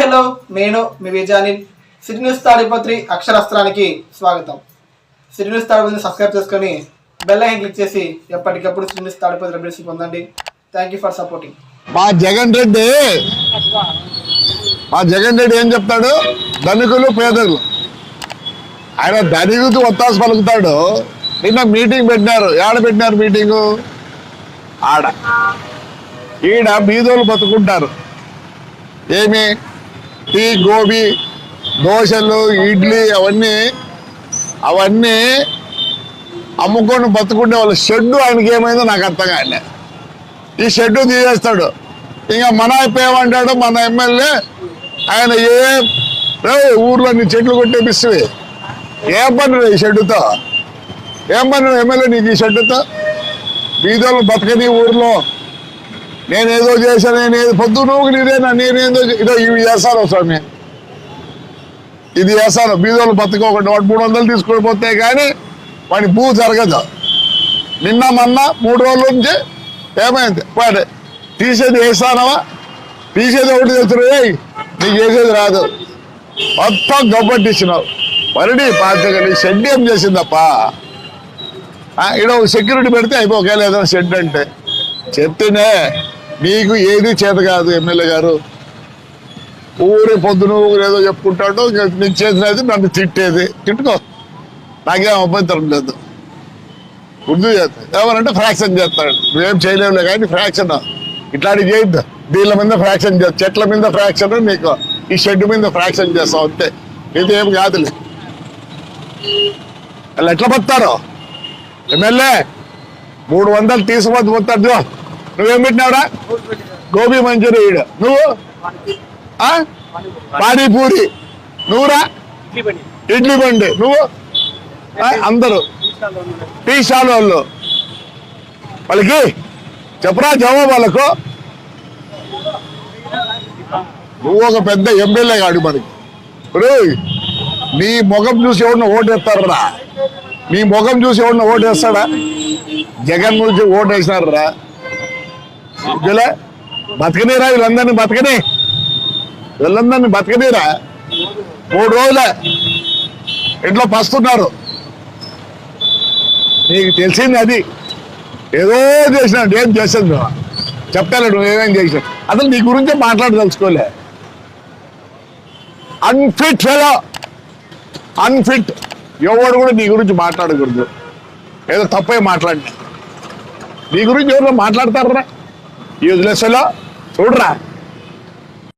Hello. నేను మీ Vijayanil city news Tadipatri అక్షరాస్త్రానికి స్వాగతం. సిటీ న్యూస్ తాడిపత్రిని సబ్స్క్రైబ్ చేసుకొని బెల్ ఐకన్ క్లిక్ చేసి ఎప్పటికప్పుడు సిటీ న్యూస్ తాడిపత్రి అప్డేట్స్ పొందండి. థ్యాంక్ యూ ఫర్ సపోర్టింగ్ మా జగన్ రెడ్డి. మా జగన్ రెడ్డి ఏం చెప్తాడు? ధనికులు పేదలు. ఆయన ధనికులు ఒత్తాసు పలుకుతాడు. నిన్న మీటింగ్ పెట్టినారు. ఏడ పెట్టినారు మీటింగు? ఆడ. ఈడ బీదోలు బతుకుంటారు. ఏమి? టీ గోబీ దోశలు ఇడ్లీ అవన్నీ అవన్నీ అమ్ముకొని బతుకుండే వాళ్ళ షెడ్డు ఆయనకి ఏమైందో నాకు అర్థం కాలే. ఈ షెడ్డు తీసేస్తాడు. ఇంకా మన పేమంటాడు మన ఎమ్మెల్యే ఆయన ఏ ఊర్లో నీ చెట్లు కొట్టేపిస్తుంది ఏం పని ఈ షెడ్డుతో? ఏం పని ఎమ్మెల్యే నీకు ఈ షెడ్డుతో? బీదోళ్ళు బతకని ఊర్లో నేనేదో చేశాను నేనేదో పొద్దు నువ్వు నీదేనా నేనేదో ఇదో ఇవి చేస్తాను స్వామి. ఇది చేస్తాను బీదోళ్ళు బతకోకుండా వాడు మూడు వందలు తీసుకొని పోతే కానీ వాడి భూ జరగదు. నిన్న మొన్న మూడు రోజుల నుంచి ఏమైంది? వాడు తీసేది వేస్తానవా తీసేది ఒకటి తెచ్చిన నీకు చేసేది రాదు. మొత్తం గబ్బట్టిచ్చినావు మరిడి నీ షెడ్ ఏం చేసిందప్ప? ఇక్కడ సెక్యూరిటీ పెడితే అయిపో ఒకవేళ షెడ్ అంటే. చెప్తేనే నీకు ఏది చేత కాదు ఎమ్మెల్యే గారు. ఊరి పొద్దున ఏదో చెప్పుకుంటాడు నేను చేసినది నన్ను తిట్టేది. తిట్టుకో. నాకేం అభ్యంతరం లేదు. గుర్తు చేస్తాడు. ఏమనంటే ఫ్రాక్షన్ చేస్తాడు. నువ్వేం చేయలేవులే కానీ ఫ్రాక్షన్ ఇట్లాంటివి చేయొద్దు. దీళ్ళ మీద ఫ్రాక్షన్ చేస్తా. చెట్ల మీద ఫ్రాక్షన్ నీకు. ఈ షెడ్ మీద ఫ్రాక్షన్ చేస్తావు అంతే. ఇది ఏం కాదులే. వాళ్ళు ఎట్లా పోతారు ఎమ్మెల్యే మూడు వందలు తీసుకుపోతే పోతాడు నువ్వేం పెట్టినావురా? గోబీ మంచూరి ఈడు. నువ్వు? ఆ? పానీపూరి నువ్వురా? ఇడ్లీ బండి. నువ్వు? అందరు అందరూ. టీ స్టాల్ వాళ్ళు. వాళ్ళకి చెప్పరా జవాబు వాళ్ళకు? నువ్వు ఒక పెద్ద ఎమ్మెల్యే కాడు మనకి ఒరేయ్, నీ ముఖం చూసి ఎవరిని ఓటేస్తారా నీ ముఖం చూసి ఎవరిని ఓటేస్తాడా జగన్ నుంచి ఓటేసినారా ఇలా బతకనీరా వీళ్ళందరినీ బతకని. వీళ్ళందరినీ బతకనీరా. మూడు రోజులే. ఇంట్లో పస్తున్నారు. నీకు తెలిసింది అది. ఏదో చేసినాడు ఏం చేసాను నువ్వు? చెప్తాను నువ్వు ఏమేం చేసావు అసలు నీ గురించే మాట్లాడదలుచుకోలే. అన్ఫిట్ ఫెలో అన్ఫిట్ ఎవడు కూడా నీ గురించి మాట్లాడకూడదు. ఏదో తప్పే మాట్లాడినా నీ గురించి ఎవరు మాట్లాడతారా? ఈ వదిలేసేలా చూడరా.